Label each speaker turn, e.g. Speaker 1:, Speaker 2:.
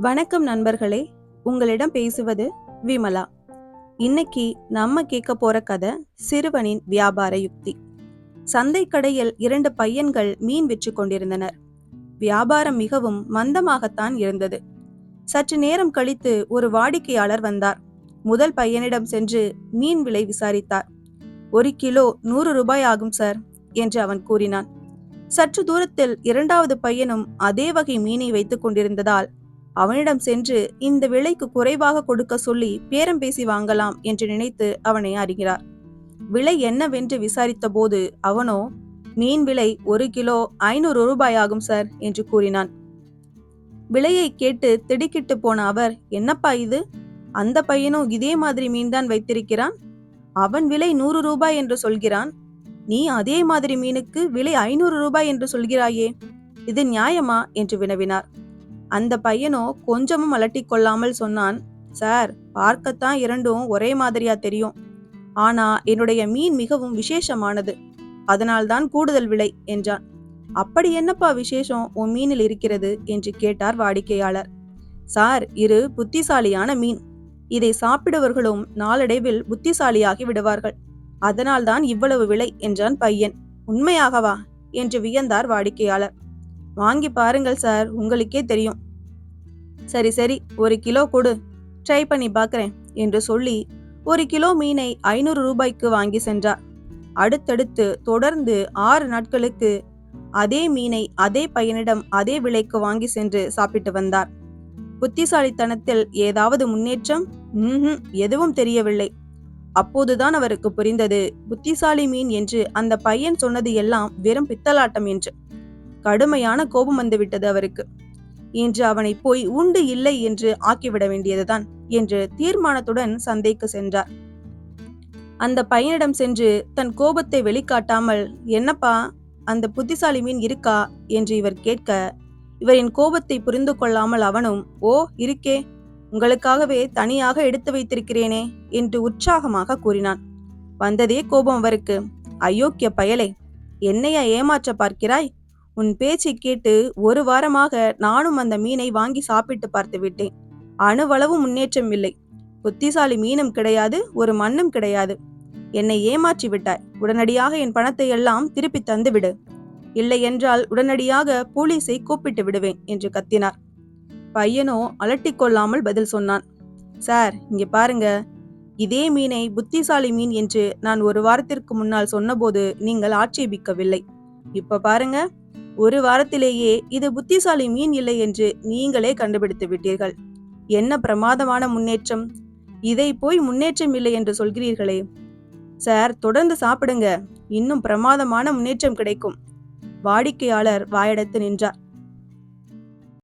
Speaker 1: வணக்கம் நண்பர்களே. உங்களிடம் பேசுவது விமலா. இன்னைக்கு நம்ம கேட்க போற கதை சிறுவனின் வியாபார யுக்தி. சந்தை கடையில் இரண்டு பையன்கள் மீன் விற்று கொண்டிருந்தனர். வியாபாரம் மிகவும் மந்தமாகத்தான் இருந்தது. சற்று நேரம் கழித்து ஒரு வாடிக்கையாளர் வந்தார். முதல் பையனிடம் சென்று மீன் விலை விசாரித்தார். ஒரு கிலோ நூறு ரூபாய் ஆகும் சார் என்று அவன் கூறினான். சற்று தூரத்தில் இரண்டாவது பையனும் அதே வகை மீனை வைத்துக் கொண்டிருந்ததால் அவனிடம் சென்று இந்த விலைக்கு குறைவாக கொடுக்க சொல்லி பேரம் பேசி வாங்கலாம் என்று நினைத்து அவனை அறிகிறார். விலை என்னவென்று விசாரித்த போது அவனோ மீன் விலை ஒரு கிலோ ஐநூறு ரூபாய் ஆகும் சார் என்று கூறினான். விலையை கேட்டு திடுக்கிட்டு போன அவர் என்னப்பா இது? அந்த பையனும் இதே மாதிரி மீன் தான் வைத்திருக்கிறான்? அவன் விலை நூறு ரூபாய் என்று சொல்கிறான்? நீ அதே மாதிரி மீனுக்கு விலை ஐநூறு ரூபாய் என்று சொல்கிறாயே? இது நியாயமா? என்று வினவினார். அந்த பையனோ கொஞ்சமும் அலட்டி கொள்ளாமல் சொன்னான் சார் பார்க்கத்தான் இரண்டும் ஒரே மாதிரியா தெரியும். ஆனா என்னுடைய மீன் மிகவும் விசேஷமானது. அதனால்தான் கூடுதல் விலை என்றான். அப்படி என்னப்பா விசேஷம்? உன் மீனில் இருக்கிறது? என்று கேட்டார் வாடிக்கையாளர். சார் இரு புத்திசாலியான மீன். இதை சாப்பிடுவர்களும் நாளடைவில் புத்திசாலியாகி விடுவார்கள். அதனால்தான் இவ்வளவு விலை என்றான் பையன். உண்மையாகவா? என்று வியந்தார் வாடிக்கையாளர். வாங்கி பாருங்கள் சார். உங்களுக்கே தெரியும். சரி சரி. ஒரு கிலோ கொடு. ட்ரை பண்ணி பார்க்குறேன் என்று சொல்லி ஒரு கிலோ மீனை ஐநூறு ரூபாய்க்கு வாங்கி சென்றார். அடுத்தடுத்து தொடர்ந்து ஆறு நாட்களுக்கு அதே மீனை அதே பையனிடம் அதே விலைக்கு வாங்கி சென்று சாப்பிட்டு வந்தார். புத்திசாலித்தனத்தில் ஏதாவது முன்னேற்றம்? எதுவும் தெரியவில்லை. அப்போதுதான் அவருக்கு புரிந்தது புத்திசாலி மீன் என்று அந்த பையன் சொன்னது எல்லாம் வெறும் பித்தலாட்டம் என்று. கடுமையான கோபம் வந்துவிட்டது அவருக்கு. இன்று அவனை போய் உண்டு இல்லை என்று ஆக்கிவிட வேண்டியதுதான் என்று தீர்மானத்துடன் சந்தைக்கு சென்றார். அந்த பையனிடம் சென்று தன் கோபத்தை வெளிக்காட்டாமல் என்னப்பா அந்த புத்திசாலி மீன் இருக்கா? என்று இவர் கேட்க இவரின் கோபத்தை புரிந்து கொள்ளாமல் அவனும் ஓ இருக்கே உங்களுக்காகவே தனியாக எடுத்து வைத்திருக்கிறேனே என்று உற்சாகமாக கூறினான். வந்ததே கோபம் அவருக்கு. அயோக்கிய பயலே என்னையா ஏமாற்ற பார்க்கிறாய்? உன் பேச்சை கேட்டு ஒரு வாரமாக நானும் அந்த மீனை வாங்கி சாப்பிட்டு பார்த்து விட்டேன். அணுவளவு முன்னேற்றம் இல்லை. புத்திசாலி மீனும் கிடையாது ஒரு மண்ணும் கிடையாது. என்னை ஏமாற்றி விட்டாய். உடனடியாக என் பணத்தை எல்லாம் திருப்பி தந்துவிடு இல்லை என்றால் உடனடியாக போலீஸை கூப்பிட்டு விடுவேன் என்று கத்தினார். பையனோ அலட்டிக்கொள்ளாமல் பதில் சொன்னான். சார் இங்க பாருங்க. இதே மீனை புத்திசாலி மீன் என்று நான் ஒரு வாரத்திற்கு முன்னால் சொன்னபோது நீங்கள் ஆட்சேபிக்கவில்லை. இப்ப பாருங்க. ஒரு வாரத்திலேயே இது புத்திசாலி மீன் இல்லை என்று நீங்களே கண்டுபிடித்து விட்டீர்கள். என்ன பிரமாதமான முன்னேற்றம். இதை போய் முன்னேற்றம் இல்லை என்று சொல்கிறீர்களே. சார் தொடர்ந்து சாப்பிடுங்க. இன்னும் பிரமாதமான முன்னேற்றம் கிடைக்கும். வாடிக்கையாளர் வாயடைத்து நின்றார்.